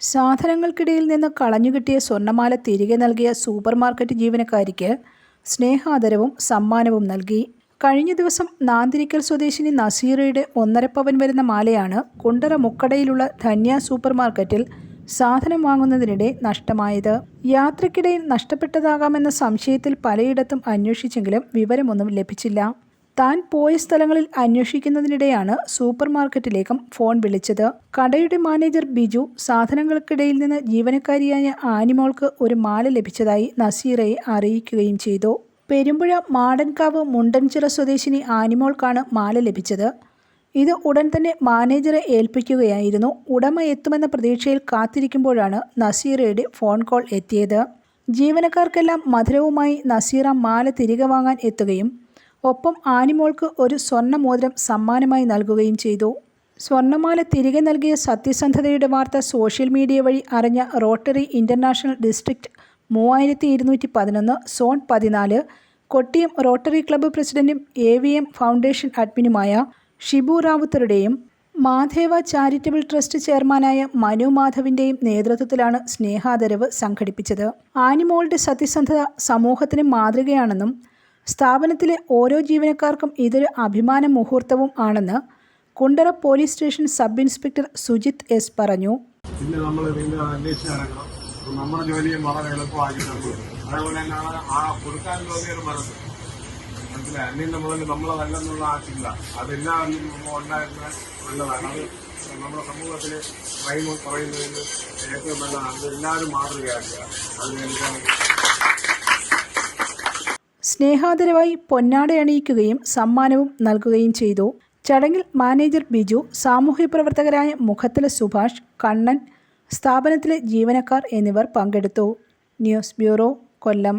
സാധനങ്ങൾക്കിടയിൽ നിന്ന് കളഞ്ഞുകിട്ടിയ സ്വർണമാല തിരികെ നൽകിയ സൂപ്പർ മാർക്കറ്റ് ജീവനക്കാരിക്ക് സ്നേഹാദരവും സമ്മാനവും നൽകി. കഴിഞ്ഞ ദിവസം നാന്തിരിക്കൽ സ്വദേശിനി നസീറയുടെ ഒന്നര പവൻ വരുന്ന മാലയാണ് കുണ്ടറ മുക്കടയിലുള്ള ധന്യ സൂപ്പർ മാർക്കറ്റിൽ സാധനം വാങ്ങുന്നതിനിടെ നഷ്ടമായത്. യാത്രക്കിടയിൽ നഷ്ടപ്പെട്ടതാകാമെന്ന സംശയത്തിൽ പലയിടത്തും അന്വേഷിച്ചെങ്കിലും വിവരമൊന്നും ലഭിച്ചില്ല. താൻ പോയ സ്ഥലങ്ങളിൽ അന്വേഷിക്കുന്നതിനിടെയാണ് സൂപ്പർ മാർക്കറ്റിലേക്കും ഫോൺ വിളിച്ചത്. കടയുടെ മാനേജർ ബിജു സാധനങ്ങൾക്കിടയിൽ നിന്ന് ജീവനക്കാരിയായ ആനിമോൾക്ക് ഒരു മാല ലഭിച്ചതായി നസീറയെ അറിയിക്കുകയും ചെയ്തു. പെരുമ്പുഴ മാടൻകാവ് മുണ്ടൻചിറ സ്വദേശിനി ആനിമോൾക്കാണ് മാല ലഭിച്ചത്. ഇത് ഉടൻ തന്നെ മാനേജറെ ഏൽപ്പിക്കുകയായിരുന്നു. ഉടമ എത്തുമെന്ന പ്രതീക്ഷയിൽ കാത്തിരിക്കുമ്പോഴാണ് നസീറയുടെ ഫോൺ കോൾ എത്തിയത്. ജീവനക്കാർക്കെല്ലാം മധുരവുമായി നസീറ മാല തിരികെ വാങ്ങാൻ എത്തുകയും ഒപ്പം ആനിമോൾക്ക് ഒരു സ്വർണമോതിരം സമ്മാനമായി നൽകുകയും ചെയ്തു. സ്വർണമാല തിരികെ നൽകിയ സത്യസന്ധതയുടെ വാർത്ത സോഷ്യൽ മീഡിയ വഴി അറിഞ്ഞ റോട്ടറി ഇന്റർനാഷണൽ ഡിസ്ട്രിക്റ്റ് മൂവായിരത്തി ഇരുന്നൂറ്റി പതിനൊന്ന് സോൺ പതിനാല് കൊട്ടിയം റോട്ടറി ക്ലബ്ബ് പ്രസിഡന്റും എ വി എം ഫൗണ്ടേഷൻ അഡ്മിനുമായ ഷിബു റാവുത്തറുടെയും മാധേവ ചാരിറ്റബിൾ ട്രസ്റ്റ് ചെയർമാനായ മനു മാധവിന്റെയും നേതൃത്വത്തിലാണ് സ്നേഹാദരവ് സംഘടിപ്പിച്ചത്. ആനിമോളുടെ സത്യസന്ധത സമൂഹത്തിന് മാതൃകയാണെന്നും സ്ഥാപനത്തിലെ ഓരോ ജീവനക്കാർക്കും ഇതൊരു അഭിമാന മുഹൂർത്തവും ആണെന്ന് Kundara police station sub inspector Sujith S പറഞ്ഞു. പിന്നെ നമ്മൾ നമ്മുടെ ജോലിയെ വളരെ എളുപ്പമാക്കി ആ ആ ചിന്ത. നല്ലതാണ് അത് ക്രൈം കുറയുന്നതിന് ഏറ്റവും നല്ലതാണ്. എല്ലാവരും മാതൃകയാക്കുക. അതിന് സ്നേഹാദരവായി പൊന്നാട അണിയിക്കുകയും സമ്മാനവും നൽകുകയും ചെയ്തു. ചടങ്ങിൽ മാനേജർ ബിജു സാമൂഹ്യ പ്രവർത്തകരായ മുഖത്തല സുഭാഷ് കണ്ണൻ സ്ഥാപനത്തിലെ ജീവനക്കാർ എന്നിവർ പങ്കെടുത്തു. News bureau Kollam.